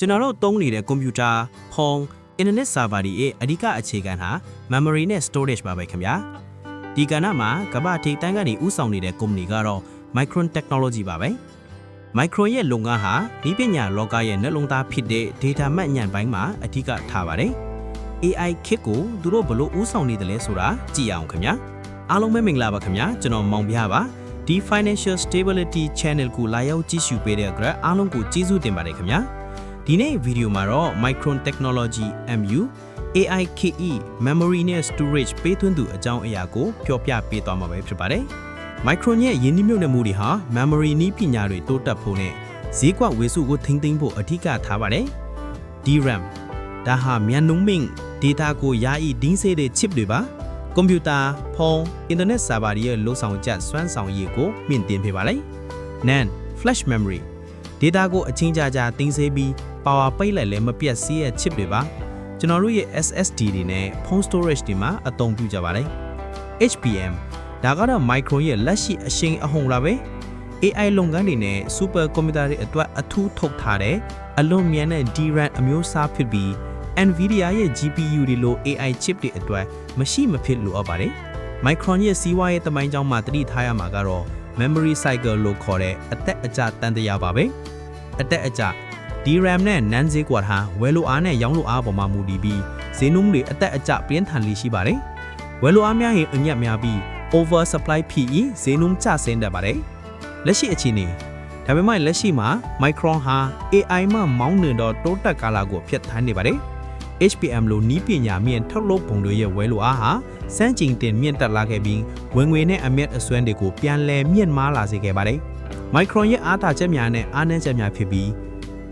ကျွန်တော်တို့သုံးနေတဲ့ကွန်ပျူတာဖုန်း internet server တွေရဲ့အဓိကအခြေခံဟာ memory နဲ့ storage ပါပဲခင်ဗျာဒီကဏ္ဍမှာကမ္ဘာထိပ်တန်းကနေဥဆောင်နေတဲ့ company ကတော့ Micron Technology ပါပဲ Micron ရဲ့လုပ်ငန်းဟာဒီပညာလောကရဲ့နှလုံးသားဖြစ်တဲ့ data မှတ်ဉာဏ်ပိုင်းမှာအဓိကထားပါတယ် AI ခစ်ကိုသူတို့ဘလို့ဥဆောင်နေတယ်လဲဆိုတာကြည့်အောင်ခင်ဗျာအားလုံးပဲမင်္ဂလာပါခင်ဗျာကျွန်တော်မောင်ပြပါဒီ Financial Stability Channel ကိုလာရောက်ကြည့်ရှုပေးတဲ့အတွက်အားလုံးကိုကျေးဇူးတင်ပါတယ်ခင်ဗျာ ဒီနေ့ဗီဒီယိုမှာတော့ Micron Technology MU AI KE Memory နဲ့ Storage ပေးသွင်းသူအကြောင်းအရာကိုပြောပြပေးသွားမှာပဲဖြစ်ပါတယ် Micron ရဲ့ယင်းနှိမ့်မြုပ်နှံမှုတွေဟာ Memory နည်းပညာတွေတိုးတက်ဖို့နဲ့ဈေးကွက်ဝေစုကိုထိမ့်သိမ်းဖို့အဓိကထားပါတယ် DRAM ဒါဟာမြန်နှုံးမင်း data ကိုယာယီဒင်းစေတဲ့ chip တွေပါကွန်ပျူတာဖုန်း internet server တွေရဲ့လုံဆောင်ချက်စွမ်းဆောင်ရည်ကိုမြင့်တင်ပေးပါလိမ့် NAND flash memory data ကိုအချင်းကြကြတင်းစေပြီး power ပိတ်လိုက်လည်းမပြတ်စီးရဲ့ chip တွေပါကျွန်တော်တို့ရဲ့ SSD တွေနဲ့ phone storage တွေမှာအသုံးပြုကြပါလိမ့် HBM ဒါကတော့ micron ရဲ့လက်ရှိအရှိန်အဟုန်လာပဲ AI လုပ်ငန်းတွေနဲ့ super computer တွေအတွက်အထူးထုတ်ထားတဲ့အလွန်မြန်တဲ့ DRAM အမျိုးအစားဖြစ်ပြီး NVIDIA ရဲ့ GPU တွေလို AI chip တွေအတွက်မရှိမဖြစ်လိုအပ်ပါတယ်။ Micron ရဲ့စီးပွားရေးတမိုင်းကြောင်းမှာတတိထားရမှာကတော့ memory cycle လို့ခေါ်တဲ့အသက်အကျတန်တရားပါပဲ။အသက်အကျ DRAM နဲ့ NAND ဈေးကွက်ဟာဝယ်လိုအားနဲ့ရောင်းလိုအားပေါ်မှာမူတည်ပြီးဈေးနှုန်းတွေအသက်အကျပြင်းထန်လေးရှိပါတယ်။ဝယ်လိုအားများရင်အညက်များပြီး over supply ဖြစ်ရင်ဈေးနှုန်းကျဆင်းတတ်ပါတယ်။လက်ရှိအခြေအနေဒါပေမဲ့လက်ရှိမှာ Micron ဟာ AI မှမောင်းနေတော့တိုးတက်ကာလာကိုဖျက်ဆီးနေပါတယ်။ HBM လိုနီးပညာမြင့်ထုတ်လုပ်ပုံတွေရဲ့ဝဲလိုအားဟာစမ်းကျင်တင်မြင့်တက်လာခဲ့ပြီးဝင်ငွေနဲ့အမျက်အစွမ်းတွေကိုပြန်လည်မြင့်မားလာစေခဲ့ပါတယ်။ Micron ရဲ့အားသာချက်များနဲ့အားနည်းချက်များဖြစ်ပြီး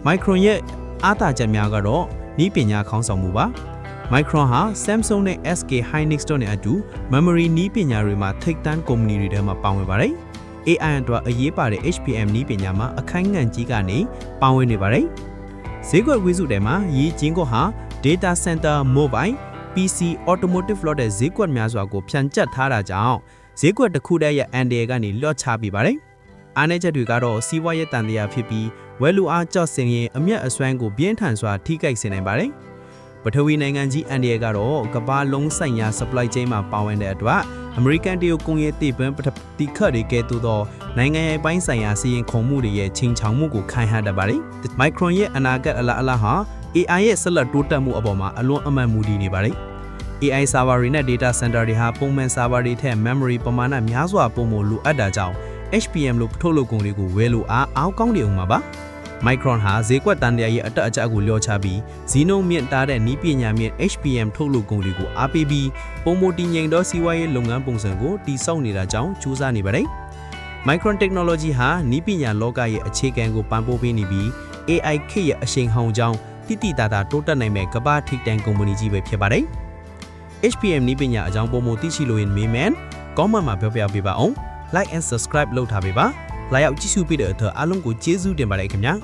Micron ရဲ့အားသာချက်များကတော့နီးပညာခေါင်းဆောင်မှုပါ။ Micron ဟာ Samsung နဲ့ SK Hynix တို့နဲ့အတူ memory နီးပညာတွေမှာထိပ်တန်းကုမ္ပဏီတွေထဲမှာပါဝင်ပါတယ်။ AI အတွက်အရေးပါတဲ့ HBM နီးပညာမှာအခိုင်အငန့်ကြီးကနေပါဝင်နေပါတယ်။ဈေးကွက်ဝေစုထဲမှာရည်ကျင်းကိုဟာ data center mobile PC automotive လို့တဲ့ဈေးကွက်များစွာကိုဖြန့်ကျက်ထားတာကြောင့်ဈေးကွက်တစ်ခုတည်းရဲ့အန်ဒီယာကနေလွှတ်ချပြပါတယ်။ အားနည်းချက်တွေကတော့စီးပွားရေးတန်တရားဖြစ်ပြီးဝယ်လူအားကြော့စင်ရင်အမျက်အစွမ်းကိုပြင်းထန်စွာထိခိုက်စေနိုင်ပါတယ်။ပထဝီနိုင်ငံကြီးအန်ဒီယာကတော့ကမ္ဘာလုံးဆိုင်ရာ supply chain မှာပါဝင်တဲ့အတွက်အမေရိကန်တရုတ်ကုန်ရေးတိပန်းပထတိခတ်တွေကဲ့သို့သောနိုင်ငံရေးပိုင်းဆိုင်ရာစီရင်ခုံမှုတွေရဲ့ချိန်ချောင်မှုကိုခိုင်ဟတတ်ပါတယ်။ Micron ရဲ့အနာဂတ်အလားအလားဟာ AI ရဲ့ဆက်လက်တိုးတက်မှုအပေါ်မှာအလွန်အမှန်မူတည်နေပါတယ်။ AI server တွေနဲ့ data center တွေဟာပုံမှန် server တွေထက် memory ပမာဏများစွာပိုမိုလိုအပ်တာကြောင့် HBM လို့ထုတ်လုပ်ကုန်တွေကိုဝယ်လို့အားအောက်ကောင်းနေအောင်ပါပါ။ Micron ဟာဈေးကွက်တန်တရားရဲ့အတက်အကျကိုလျော့ချပြီးဇီနိုမြင့်တားတဲ့နီးပညာမြင့် HBM ထုတ်လုပ်ကုန်တွေကိုအားပေးပြီးပုံမတည်ငြိမ်သောစီးပွားရေးလုပ်ငန်းပုံစံကိုတည်ဆောက်နေတာကြောင့်ကြိုးစားနေပါတယ်။ Micron Technology ဟာနီးပညာလောကရဲ့အခြေခံကိုပံ့ပိုးပေးနေပြီး AI ခေတ်ရဲ့အရှိန်ဟောင်းကြောင်းတိတိတသာတိုးတက်နိုင်မဲ့ကမ္ဘာထိပ်တန်းကုမ္ပဏီကြီးပဲဖြစ်ပါတယ်။ HPM နီးပညာအကြောင်းပုံမသိရှိလို့ရင်မေးမန် comment မှာပြောပြပေးပါအောင် like and subscribe လုပ်ထားပေးပါလာရောက်ကြည့်ရှုပေးတဲ့အတွက်အားလုံးကိုကျေးဇူးတင်ပါတယ်ခင်ဗျာ